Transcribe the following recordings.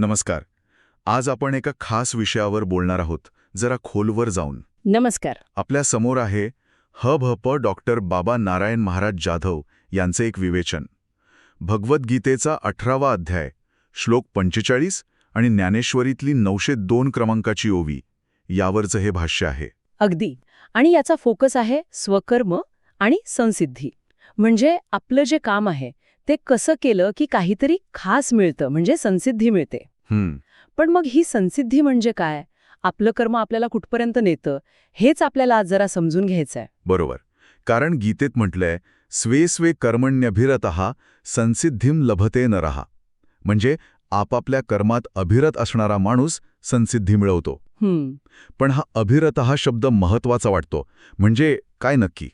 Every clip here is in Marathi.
नमस्कार. आज आपण एका खास विषयावर बोलणार आहोत. जरा खोलवर जाऊन. नमस्कार. आपल्यासमोर आहे ह भ प डॉक्टर बाबा नारायण महाराज जाधव यांचे एक विवेचन. भगवद्गीतेचा अठरावा अध्याय श्लोक पंचेचाळीस आणि ज्ञानेश्वरीतली नऊशे दोन क्रमांकाची ओवी यावरचं हे भाष्य आहे. अगदी. आणि याचा फोकस आहे स्वकर्म आणि संसिद्धी. म्हणजे आपलं जे काम आहे ते कसं केलं की काहीतरी खास मिळतं म्हणजे संसिद्धी मिळते. हम्म. पण मग ही संसिद्धी म्हणजे काय? आपलं कर्म आपल्याला कुठपर्यंत नेतं? हेच आपल्याला आज जरा समजून घ्यायचं आहे बरोबर. कारण गीतेत म्हटलंय स्वे स्वे कर्मण्यभिरत संसिद्धीम लभते नरहा म्हणजे आपापल्या कर्मात अभिरत असणारा माणूस संसिद्धी मिळवतो. पण हा अभिरत हा शब्द महत्त्वाचा वाटतो. म्हणजे काय नक्की?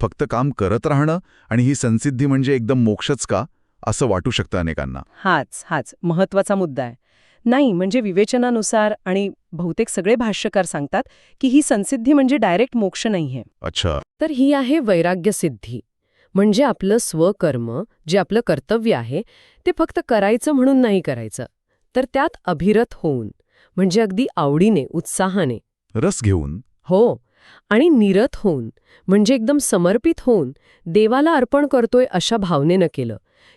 फक्त काम करत राहणं आणि ही संसिद्धी म्हणजे एकदम मोक्षच का असं वाटू शकतं अनेकांना? हाच हाच. महत्त्वाचा मुद्दा आहे. नाही म्हणजे विवेचनानुसार आणि बहुतेक सगळे भाष्यकार सांगतात की ही संसिद्धी म्हणजे डायरेक्ट मोक्ष नाहीये. अच्छा. तर ही आहे वैराग्य सिद्धी. म्हणजे आपलं स्वकर्म जे आपलं कर्तव्य आहे ते फक्त करायचं म्हणून नाही करायचं तर त्यात अभिरत होऊन म्हणजे अगदी आवडीने उत्साहाने. रस घेऊन? हो. आणि निरत होऊन म्हणजे एकदम समर्पित होऊन देवाला अर्पण करतोय अशा भावनेनं केलं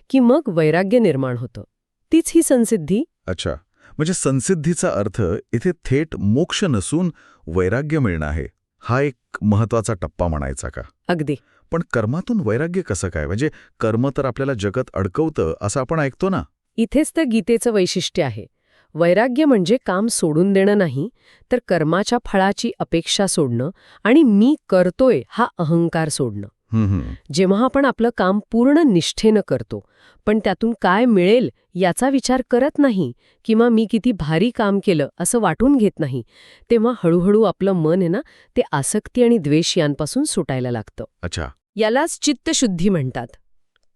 की मग वैराग्य निर्माण होतं. तीच ही संसिद्धी? अच्छा. म्हणजे संसिद्धीचा अर्थ इथे थेट मोक्ष नसून वैराग्य मिळणं आहे हा एक महत्त्वाचा टप्पा म्हणायचा का? अगदी. पण कर्मातून वैराग्य कसं काय? म्हणजे कर्म तर आपल्याला जगत अडकवतं असं आपण ऐकतो ना? इथेच तर गीतेचं वैशिष्ट्य आहे. वैराग्य म्हणजे काम सोडून देणं नाही तर कर्माच्या फळाची अपेक्षा सोडणं आणि मी करतोय हा अहंकार सोडणं. जेव्हा आपण आपलं काम पूर्ण निष्ठेनं करतो पण त्यातून काय मिळेल याचा विचार करत नाही किंवा मी किती भारी काम केलं असं वाटून घेत नाही तेव्हा हळूहळू आपलं मन आहे ना ते आसक्ती आणि द्वेष यांपासून सुटायला लागतं. अच्छा. यालाच चित्तशुद्धी म्हणतात.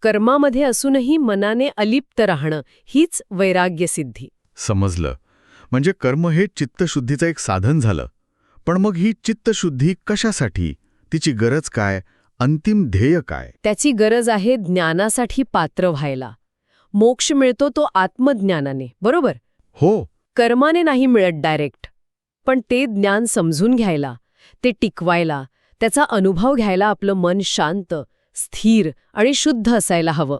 कर्मामध्ये असूनही मनाने अलिप्त राहणं हीच वैराग्यसिद्धी. समजलं. म्हणजे कर्म हे चित्तशुद्धीचं एक साधन झालं. पण मग ही चित्तशुद्धी कशासाठी? तिची गरज काय? अंतिम ध्येय काय? त्याची गरज आहे ज्ञानासाठी पात्र व्हायला. मोक्ष मिळतो तो आत्मज्ञानाने बरोबर? हो. कर्माने नाही मिळत डायरेक्ट. पण ते ज्ञान समजून घ्यायला ते टिकवायला त्याचा अनुभव घ्यायला आपलं मन शांत स्थिर आणि शुद्ध असायला हवं.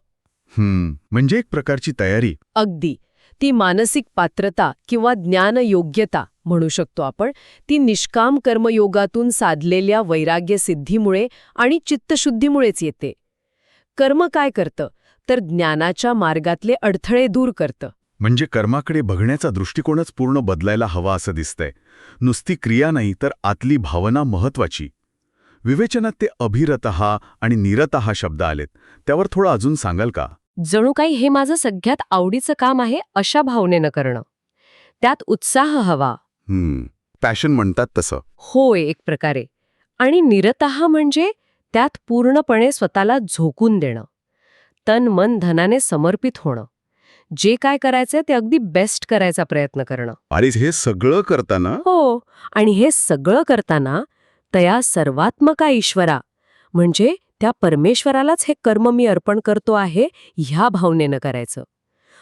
हम्म. म्हणजे एक प्रकारची तयारी. अगदी. ती मानसिक पात्रता किंवा ज्ञानयोग्यता म्हणू शकतो आपण. ती निष्काम कर्मयोगातून साधलेल्या वैराग्य सिद्धीमुळे आणि चित्तशुद्धीमुळेच येते. कर्म काय करतं? तर ज्ञानाच्या मार्गातले अडथळे दूर करतं. म्हणजे कर्माकडे बघण्याचा दृष्टिकोनच पूर्ण बदलायला हवा असं दिसतंय. नुसती क्रिया नाही तर आतली भावना महत्वाची विवेचनात ते अभिरतहा आणि निरतहा शब्द आलेत. त्यावर थोडं अजून सांगाल का? जणू काही हे माझं सगळ्यात आवडीचं काम आहे अशा भावनेनं करणं. त्यात उत्साह हवा. हम्म. पॅशन म्हणतात तसं. होय एक प्रकारे. आणि निरतः म्हणजे त्यात पूर्णपणे स्वतःला झोकून देणं. तन मन धनाने समर्पित होणं. जे काय करायचंय ते अगदी बेस्ट करायचा प्रयत्न करणं. आणि हे सगळं करताना? हो. आणि हे सगळं करताना तया सर्वात्मका ईश्वरा म्हणजे त्या परमेश्वरालाच हे कर्म मी अर्पण करतो आहे ह्या भावनेनं करायचं.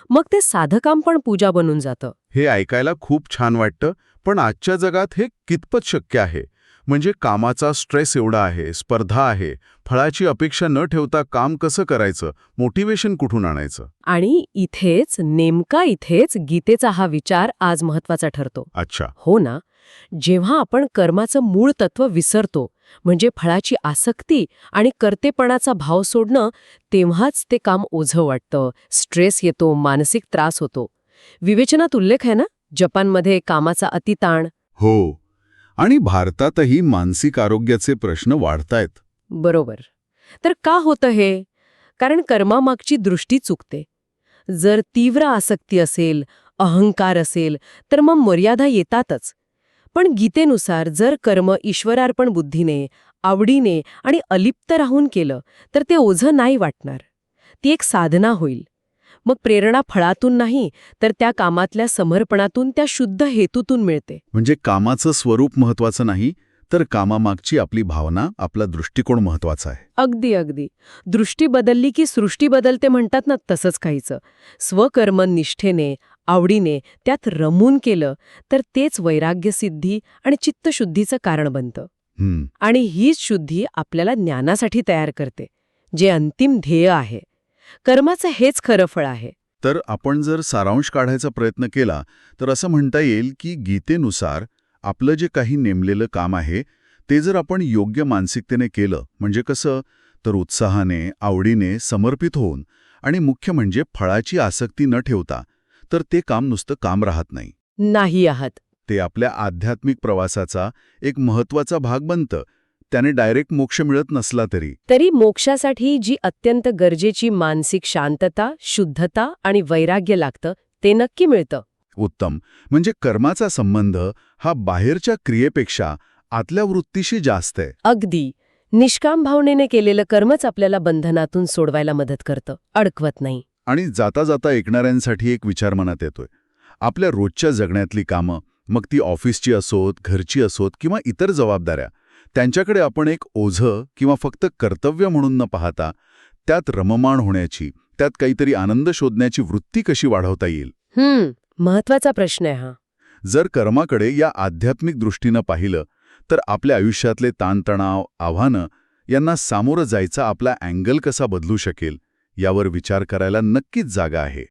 मग ते साधकाम पण पूजा बनून जातं. हे ऐकायला खूप छान वाटतं पण आजच्या जगात हे कितपत शक्य आहे? म्हणजे कामाचा स्ट्रेस एवढा आहे स्पर्धा आहे फळाची अपेक्षा न ठेवता काम कसं करायचं मोटिवेशन कुठून आणायचं? आणि इथेच नेमका इथेच गीतेचा हा विचार आज महत्त्वाचा ठरतो. अच्छा. हो ना? जेव्हा आपण कर्माचं मूळ तत्व विसरतो म्हणजे फळाची आसक्ती आणि कर्तेपणाचा भाव सोडणं तेव्हाच ते काम ओझं वाटतं स्ट्रेस येतो मानसिक त्रास होतो. विवेचनात उल्लेख आहे ना? जपानमध्ये कामाचा अतिताण. हो. आणि भारतातही मानसिक आरोग्याचे प्रश्न वाढतायत. बरोबर. तर का होतं हे? कारण कर्मामागची दृष्टी चुकते. जर तीव्र आसक्ती असेल अहंकार असेल तर मग मर्यादा येतातच. पण गीतेनुसार जर कर्म ईश्वरार्पण बुद्धीने आवडीने आणि अलिप्त राहून केलं तर ते ओझं नाही वाटणार. ती एक साधना होईल. मग प्रेरणा फळातून नाही तर त्या कामातल्या समर्पणातून त्या शुद्ध हेतूतून मिळते. म्हणजे कामाचं स्वरूप महत्वाचं नाही तर कामामागची आपली भावना आपला दृष्टिकोन महत्त्वाचा आहे. अगदी अगदी. दृष्टी बदलली की सृष्टी बदलते म्हणतात ना तसंच काहीचं स्वकर्म निष्ठेने आवडीने त्यात रमून केलं तर तेच वैराग्यसिद्धी आणि चित्तशुद्धीचं कारण बनतं. आणि हीच शुद्धी आपल्याला ज्ञानासाठी तयार करते जे अंतिम ध्येय आहे. कर्माचं हेच खरं फळ आहे. तर आपण जर सारांश काढायचा प्रयत्न केला तर असं म्हणता येईल की गीतेनुसार आपलं जे काही नेमलेलं काम आहे ते जर आपण योग्य मानसिकतेने केलं म्हणजे कसं? तर उत्साहाने आवडीने समर्पित होऊन आणि मुख्य म्हणजे फळाची आसक्ती न ठेवता तर ते काम नुसतं काम राहत नाही. नाही आहात. ते आपल्या आध्यात्मिक प्रवासाचा एक महत्त्वाचा भाग बनतं त्याने डायरेक्ट मोक्ष मिळत नसला तरी. तरी मोक्षासाठी जी अत्यंत गरजेची मानसिक शांतता शुद्धता आणि वैराग्य लागतं ते नक्की मिळतं. उत्तम. म्हणजे कर्माचा संबंध हा बाहेरच्या क्रियेपेक्षा आतल्या वृत्तीशी जास्त आहे. अगदी. निष्काम भावनेने केलेलं कर्मच आपल्याला बंधनातून सोडवायला मदत करतं. अडकवत नाही. आणि जाता जाता ऐकणाऱ्यांसाठी एक विचार मनात येतोय. आपल्या रोजच्या जगण्यातली कामं मग ती ऑफिसची असोत घरची असोत किंवा इतर जबाबदाऱ्या त्यांच्याकडे आपण एक ओझं किंवा फक्त कर्तव्य म्हणून न पाहता त्यात रममाण होण्याची त्यात काहीतरी आनंद शोधण्याची वृत्ती कशी वाढवता येईल? हम्म महत्त्वाचा प्रश्न आहे हा. जर कर्माकडे या आध्यात्मिक दृष्टीनं पाहिलं तर आपल्या आयुष्यातले ताणतणाव आव्हानं यांना सामोरं जायचा आपला अँगल कसा बदलू शकेल यावर विचार करायला नक्कीच जागा आहे.